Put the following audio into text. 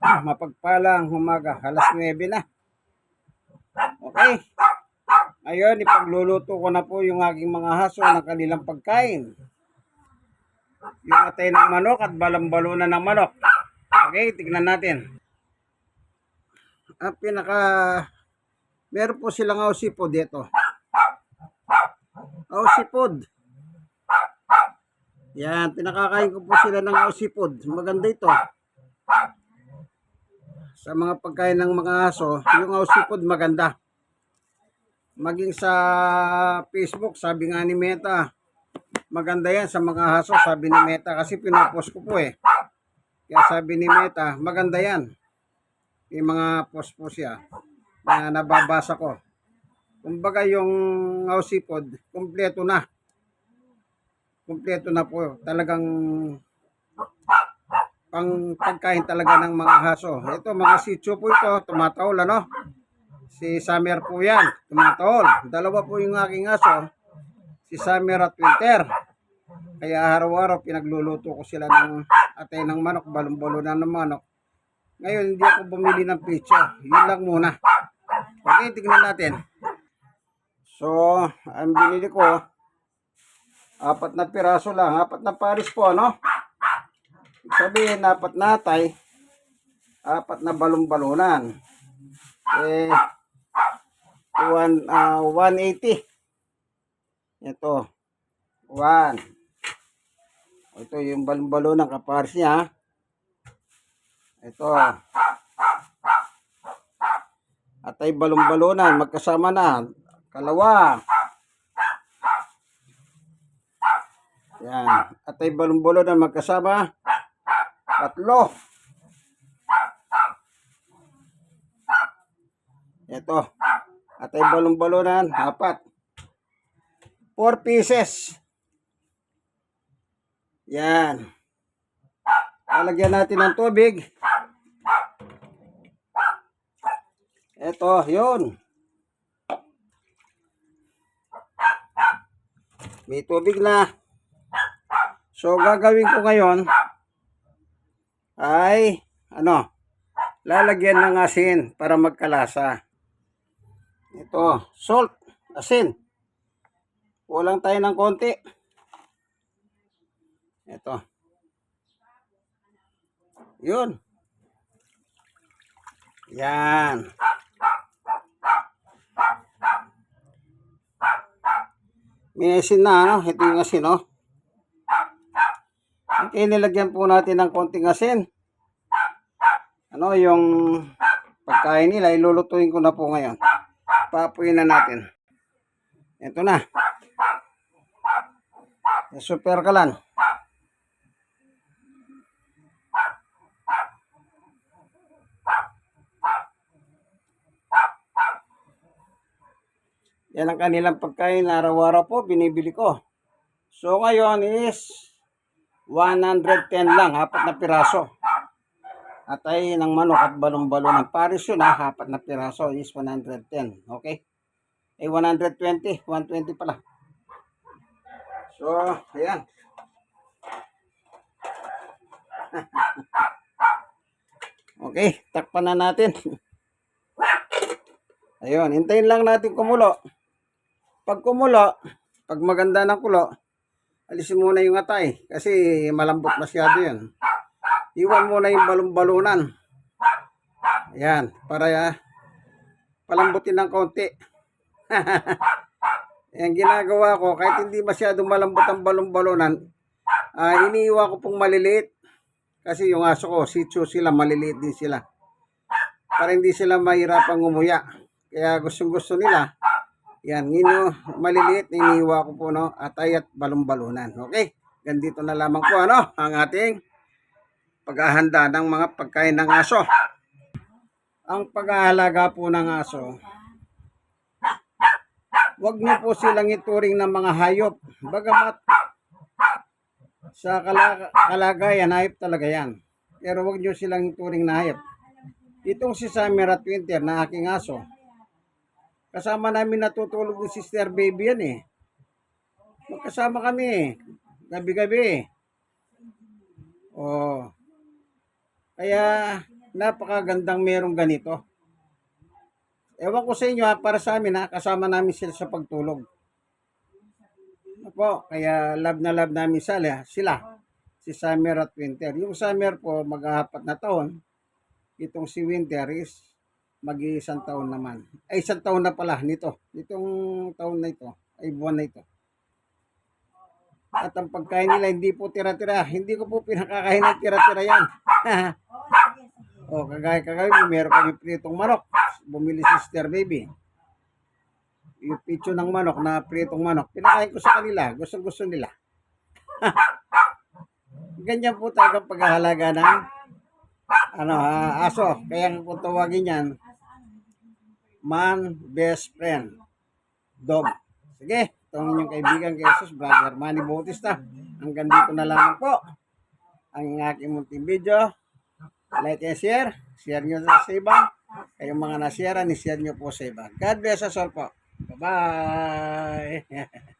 mapagpalang umaga, alas 9 na. Okay. Ngayon, ipagluluto ko na po yung aking mga haso ng kanilang pagkain. Yung atay ng manok at balambalunan ng manok. Okay, tignan natin. Ang pinaka... Meron po silang ausipod dito. Ausipod. Yan, pinakakain ko po sila ng ausipod. Maganda ito. Sa mga pagkain ng mga aso, yung ausipod maganda. Maging sa Facebook, sabi nga ni Meta, maganda yan sa mga aso, sabi ni Meta, kasi pinopost ko po eh. Kaya sabi ni Meta, maganda yan. Yung mga post po siya na nababasa ko. Kumbaga yung ausipod, kumpleto na. Kumpleto na po. Talagang pang pagkain talaga ng mga haso. Ito, mga sitio po ito, tumatahol, ano? Si Summer po yan, tumatahol. Dalawa po yung aking aso, si Summer at Winter. Kaya araw-araw pinagluluto ko sila ng atay ng manok, balon-balonan ng manok. Ngayon, hindi ako bumili ng pizza. Yun lang muna. Okay, tignan natin. So, ang binili ko, apat na piraso lang. Apat na paris po, ano? Sabihin, apat na atay, apat na balon-balonan. Eh, one, ah, 180. Ito. One. Ito yung balon-balon ng kapares niya. Ito. At ay balon-balonan. Magkasama na. Kalawa. Yan. At ay balon-balonan magkasama. Tatlo. Ito. At ay balon-balonan. Apat. Four pieces. Yan. Lalagyan natin ng tubig. Ito, yun. May tubig na. So, gagawin ko ngayon ay, ano, lalagyan ng asin para magkalasa. Ito, salt, asin. Kulang tayo ng konti. Ito. Yun. Yan. May asin na, ano? Ito yung asin, no? Okay, nilagyan po natin ng konting asin. Ano, yung pagkain nila, ilulutuin ko na po ngayon. Papuin na natin. Ito na. Super kalan. Yan ang kanilang pagkain araw-araw po binibili ko. So ngayon is 110 lang, apat na piraso. At ay ng manok at balong-balon ng Paris yun ha, apat na piraso is 110. Okay? Eh 120, 120 pala. So, ayan. okay, takpan na natin. Ayun, hintayin lang natin kumulo. Pag kumulo, pag maganda ng kulo, alisin muna yung atay kasi malambot masyado yan. Iwan muna yung balon-balunan. Ayan, para uh, palambutin ng konti. Yan ginagawa ko, kahit hindi masyadong malambot ang balon-balunan, uh, iniiwa ko pong maliliit. Kasi yung aso ko, sitso sila, maliliit din sila. Para hindi sila mahirapang umuya. Kaya gustong gusto nila, yan, ngino, maliliit, iniiwa ko po, no, atay at balon-balunan. Okay? Gandito na lamang po, ano, ang ating paghahanda ng mga pagkain ng aso. Ang pag-aalaga po ng aso, wag niyo po silang ituring ng mga hayop. Bagamat sa kala- kalagayan, hayop talaga yan. Pero wag niyo silang ituring na hayop. Itong si Summer at Winter na aking aso, kasama namin natutulog ni Sister Baby yan eh. Magkasama kami eh. Gabi-gabi. Oh. Kaya napakagandang merong ganito. Ewan ko sa inyo ha, para sa amin ha, kasama namin sila sa pagtulog. Opo, kaya love na love namin sila, sila, si Summer at Winter. Yung Summer po, mag-apat na taon. Itong si Winter is mag-iisang taon naman. Ay, isang taon na pala nito. Itong taon na ito, ay buwan na ito. At ang pagkain nila, hindi po tira-tira. Hindi ko po pinakakain ng tira-tira yan. o, kagaya kagaya, meron kami pritong manok. Bumili si Sister Baby. Yung pitso ng manok na pritong manok, pinakain ko sa kanila. Gusto gusto nila. Ganyan po talaga paghahalaga ng ano, ah, aso. Kaya kung tawagin yan, man best friend. Dog. Sige, ito ang inyong kaibigan kay Jesus, Brother Manny Bautista. Hanggang dito na lamang po ang aking munting video. Like and share. Share nyo sa iba. Kayong mga nasyera, ni-share nyo po sa iba. God bless us all po. Bye-bye!